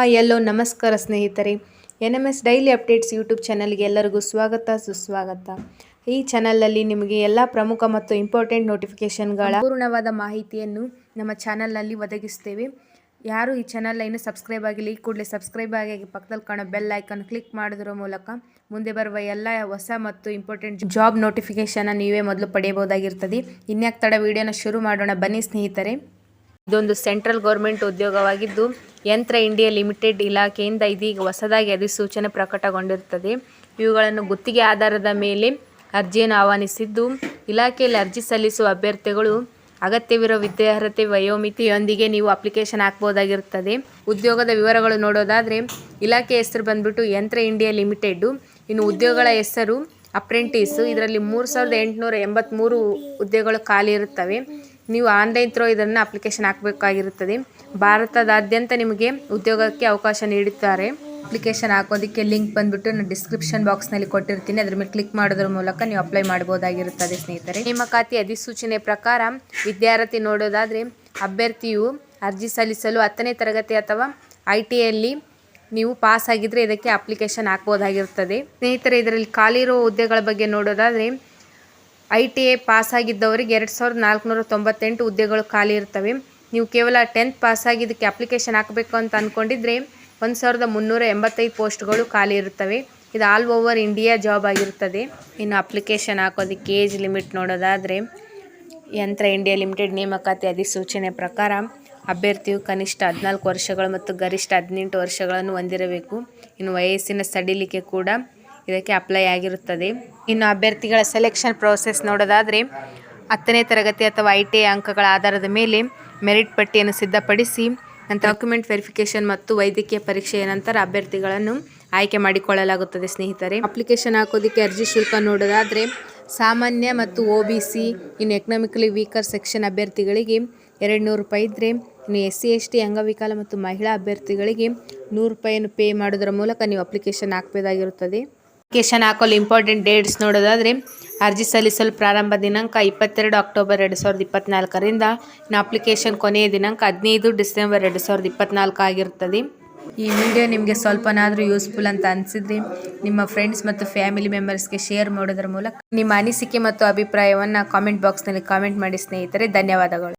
Hi ಎಲ್ಲೋ ನಮಸ್ಕಾರ ಸ್ನೇಹಿತರೆ. N M S daily updates YouTube ಚಾನಲ್ಗೆ ಎಲ್ಲರಿಗೂ ಸ್ವಾಗತ, ಸುಸ್ವಾಗತ. ಈ ಚಾನಲಲ್ಲಿ ನಿಮಗೆ ಎಲ್ಲ ಪ್ರಮುಖ ಮತ್ತು ಇಂಪಾರ್ಟೆಂಟ್ ನೋಟಿಫಿಕೇಷನ್ಗಳ ಪೂರ್ಣವಾದ ಮಾಹಿತಿಯನ್ನು ನಮ್ಮ ಚಾನಲ್ನಲ್ಲಿ ಒದಗಿಸ್ತೇವೆ ಯಾರು ಈ ಚಾನಲ್ ಇನ್ನೂ ಸಬ್ಸ್ಕ್ರೈಬ್ ಆಗಿಲ್ಲ, ಈ ಕೂಡಲೇ ಸಬ್ಸ್ಕ್ರೈಬ್ ಆಗಿ ಪಕ್ಕದಲ್ಲಿ ಕಾಣೋ ಬೆಲ್ ಐಕನ್ ಕ್ಲಿಕ್ ಮಾಡೋದ್ರ ಮೂಲಕ ಮುಂದೆ ಬರುವ ಎಲ್ಲ ಹೊಸ ಮತ್ತು ಇಂಪಾರ್ಟೆಂಟ್ ಜಾಬ್ ನೋಟಿಫಿಕೇಷನ್ ನೀವೇ ಮೊದಲು ಪಡೆಯಬಹುದಾಗಿರ್ತದೆ ಇನ್ಯಾಕೆ ತಡ, ವಿಡಿಯೋನ ಶುರು ಮಾಡೋಣ. ಬನ್ನಿ ಸ್ನೇಹಿತರೆ. ಇದೊಂದು ಸೆಂಟ್ರಲ್ ಗೌರ್ಮೆಂಟ್ ಉದ್ಯೋಗವಾಗಿದ್ದು ಯಂತ್ರ ಇಂಡಿಯಾ ಲಿಮಿಟೆಡ್ ಇಲಾಖೆಯಿಂದ ಇದೀಗ ಹೊಸದಾಗಿ ಅಧಿಸೂಚನೆ ಪ್ರಕಟಗೊಂಡಿರುತ್ತದೆ. ಇವುಗಳನ್ನು ಗುತ್ತಿಗೆ ಆಧಾರದ ಮೇಲೆ ಅರ್ಜಿಯನ್ನು ಆಹ್ವಾನಿಸಿದ್ದು, ಇಲಾಖೆಯಲ್ಲಿ ಅರ್ಜಿ ಸಲ್ಲಿಸುವ ಅಭ್ಯರ್ಥಿಗಳು ಅಗತ್ಯವಿರುವ ವಿದ್ಯಾರ್ಹತೆ, ವಯೋಮಿತಿಯೊಂದಿಗೆ ನೀವು ಅಪ್ಲಿಕೇಶನ್ ಹಾಕ್ಬೋದಾಗಿರುತ್ತದೆ. ಉದ್ಯೋಗದ ವಿವರಗಳು ನೋಡೋದಾದರೆ ಇಲಾಖೆ ಹೆಸರು ಬಂದ್ಬಿಟ್ಟು ಯಂತ್ರ ಇಂಡಿಯಾ ಲಿಮಿಟೆಡ್ಡು ಇನ್ನು ಉದ್ಯೋಗಗಳ ಹೆಸರು ಅಪ್ರೆಂಟಿಸು, ಇದರಲ್ಲಿ ಮೂರು ಸಾವಿರದ ಎಂಟುನೂರ ಎಂಬತ್ತ್ಮೂರು ಹುದ್ದೆಗಳು ಖಾಲಿ ಇರುತ್ತವೆ. ನೀವು ಆನ್ಲೈನ್ ಥ್ರೋ ಇದನ್ನು ಅಪ್ಲಿಕೇಶನ್ ಹಾಕಬೇಕಾಗಿರುತ್ತದೆ. ಭಾರತದಾದ್ಯಂತ ನಿಮಗೆ ಉದ್ಯೋಗಕ್ಕೆ ಅವಕಾಶ ನೀಡುತ್ತಾರೆ ಅಪ್ಲಿಕೇಶನ್ ಹಾಕೋದಕ್ಕೆ ಲಿಂಕ್ ಬಂದ್ಬಿಟ್ಟು ನಾನು ಡಿಸ್ಕ್ರಿಪ್ಷನ್ ಬಾಕ್ಸ್ನಲ್ಲಿ ಕೊಟ್ಟಿರ್ತೀನಿ. ಅದ್ರ ಮೇಲೆ ಕ್ಲಿಕ್ ಮಾಡೋದ್ರ ಮೂಲಕ ನೀವು ಅಪ್ಲೈ ಮಾಡ್ಬೋದಾಗಿರುತ್ತದೆ ಸ್ನೇಹಿತರೆ. ನೇಮಕಾತಿ ಅಧಿಸೂಚನೆ ಪ್ರಕಾರ ವಿದ್ಯಾರ್ಥಿ ನೋಡೋದಾದರೆ ಅಭ್ಯರ್ಥಿಯು ಅರ್ಜಿ ಸಲ್ಲಿಸಲು ಹತ್ತನೇ ತರಗತಿ ಅಥವಾ ಐ ಟಿಯಲ್ಲಿ ನೀವು ಪಾಸ್ ಆಗಿದ್ರೆ ಇದಕ್ಕೆ ಅಪ್ಲಿಕೇಶನ್ ಹಾಕ್ಬೋದಾಗಿರುತ್ತದೆ ಸ್ನೇಹಿತರೆ, ಇದರಲ್ಲಿ ಖಾಲಿ ಇರೋ ಹುದ್ದೆಗಳ ಬಗ್ಗೆ ನೋಡೋದಾದರೆ ಐ ಟಿ ಐ ಪಾಸ್ ಆಗಿದ್ದವರಿಗೆ ಎರಡು ಸಾವಿರದ ನಾಲ್ಕುನೂರ ತೊಂಬತ್ತೆಂಟು ಹುದ್ದೆಗಳು ಖಾಲಿ ಇರ್ತವೆ. ನೀವು ಕೇವಲ ಟೆಂತ್ ಪಾಸ್ ಆಗಿದ್ದಕ್ಕೆ ಅಪ್ಲಿಕೇಶನ್ ಹಾಕಬೇಕು ಅಂತ ಅಂದ್ಕೊಂಡಿದ್ರೆ ಒಂದು ಸಾವಿರದ ಮುನ್ನೂರ ಎಂಬತ್ತೈದು ಪೋಸ್ಟ್ಗಳು ಖಾಲಿ ಇರುತ್ತವೆ. ಇದು ಆಲ್ ಓವರ್ ಇಂಡಿಯಾ ಜಾಬ್ ಆಗಿರುತ್ತದೆ ಇನ್ನು ಅಪ್ಲಿಕೇಶನ್ ಹಾಕೋದಕ್ಕೆ ಏಜ್ ಲಿಮಿಟ್ ನೋಡೋದಾದರೆ ಯಂತ್ರ ಇಂಡಿಯಾ ಲಿಮಿಟೆಡ್ ನೇಮಕಾತಿ ಅಧಿಸೂಚನೆ ಪ್ರಕಾರ ಅಭ್ಯರ್ಥಿಯು ಕನಿಷ್ಠ ಹದಿನಾಲ್ಕು ವರ್ಷಗಳು ಮತ್ತು ಗರಿಷ್ಠ ಹದಿನೆಂಟು ವರ್ಷಗಳನ್ನು ಹೊಂದಿರಬೇಕು. ಇನ್ನು ವಯಸ್ಸಿನ ಸಡಿಲಿಕೆ ಕೂಡ ಇದಕ್ಕೆ ಅಪ್ಲೈ ಆಗಿರುತ್ತದೆ. ಇನ್ನು ಅಭ್ಯರ್ಥಿಗಳ ಸೆಲೆಕ್ಷನ್ ಪ್ರೋಸೆಸ್ ನೋಡೋದಾದರೆ ಹತ್ತನೇ ತರಗತಿ ಅಥವಾ ಐ ಟಿ ಅಂಕಗಳ ಆಧಾರದ ಮೇಲೆ ಮೆರಿಟ್ ಪಟ್ಟಿಯನ್ನು ಸಿದ್ಧಪಡಿಸಿ, ನಂತರ ಡಾಕ್ಯುಮೆಂಟ್ ವೆರಿಫಿಕೇಷನ್ ಮತ್ತು ವೈದ್ಯಕೀಯ ಪರೀಕ್ಷೆಯ ನಂತರ ಅಭ್ಯರ್ಥಿಗಳನ್ನು ಆಯ್ಕೆ ಮಾಡಿಕೊಳ್ಳಲಾಗುತ್ತದೆ ಸ್ನೇಹಿತರೆ. ಅಪ್ಲಿಕೇಶನ್ ಹಾಕೋದಕ್ಕೆ ಅರ್ಜಿ ಶುಲ್ಕ ನೋಡೋದಾದರೆ ಸಾಮಾನ್ಯ ಮತ್ತು ಒ ಬಿ ಸಿ ಇನ್ನು ಎಕನಾಮಿಕಲಿ ವೀಕರ್ ಸೆಕ್ಷನ್ ಅಭ್ಯರ್ಥಿಗಳಿಗೆ ಎರಡು ನೂರು ರೂಪಾಯಿ ಇದ್ದರೆ ಇನ್ನು ಎಸ್ ಸಿ ಎಸ್ ಟಿ ಅಂಗವಿಕಲ ಮತ್ತು ಮಹಿಳಾ ಅಭ್ಯರ್ಥಿಗಳಿಗೆ ನೂರು ರೂಪಾಯಿಯನ್ನು ಪೇ ಮಾಡೋದರ ಮೂಲಕ ನೀವು ಅಪ್ಲಿಕೇಶನ್ ಹಾಕಬೇಕಾಗಿರುತ್ತದೆ ಅಪ್ಲಿಕೇಶನ್ ಹಾಕಲು ಇಂಪಾರ್ಟೆಂಟ್ ಡೇಟ್ಸ್ ನೋಡೋದಾದರೆ ಅರ್ಜಿ ಸಲ್ಲಿಸಲು ಪ್ರಾರಂಭ ದಿನಾಂಕ ಇಪ್ಪತ್ತೆರಡು ಅಕ್ಟೋಬರ್ ಎರಡು ಸಾವಿರದ ಇಪ್ಪತ್ತ್ನಾಲ್ಕರಿಂದ ಇನ್ನು ಅಪ್ಲಿಕೇಶನ್ ಕೊನೆಯ ದಿನಾಂಕ ಹದಿನೈದು ಡಿಸೆಂಬರ್ ಎರಡು ಸಾವಿರದ ಇಪ್ಪತ್ತ್ನಾಲ್ಕು ಆಗಿರ್ತದೆ ಈ ವಿಡಿಯೋ ನಿಮಗೆ ಸ್ವಲ್ಪನಾದರೂ ಯೂಸ್ಫುಲ್ ಅಂತ ಅನಿಸಿದ್ರೆ ನಿಮ್ಮ ಫ್ರೆಂಡ್ಸ್ ಮತ್ತು ಫ್ಯಾಮಿಲಿ ಮೆಂಬರ್ಸ್ಗೆ ಶೇರ್ ಮಾಡೋದ್ರ ಮೂಲಕ ನಿಮ್ಮ ಅನಿಸಿಕೆ ಮತ್ತು ಅಭಿಪ್ರಾಯವನ್ನು ಕಾಮೆಂಟ್ ಬಾಕ್ಸ್ನಲ್ಲಿ ಕಾಮೆಂಟ್ ಮಾಡಿ ಸ್ನೇಹಿತರೆ, ಧನ್ಯವಾದಗಳು.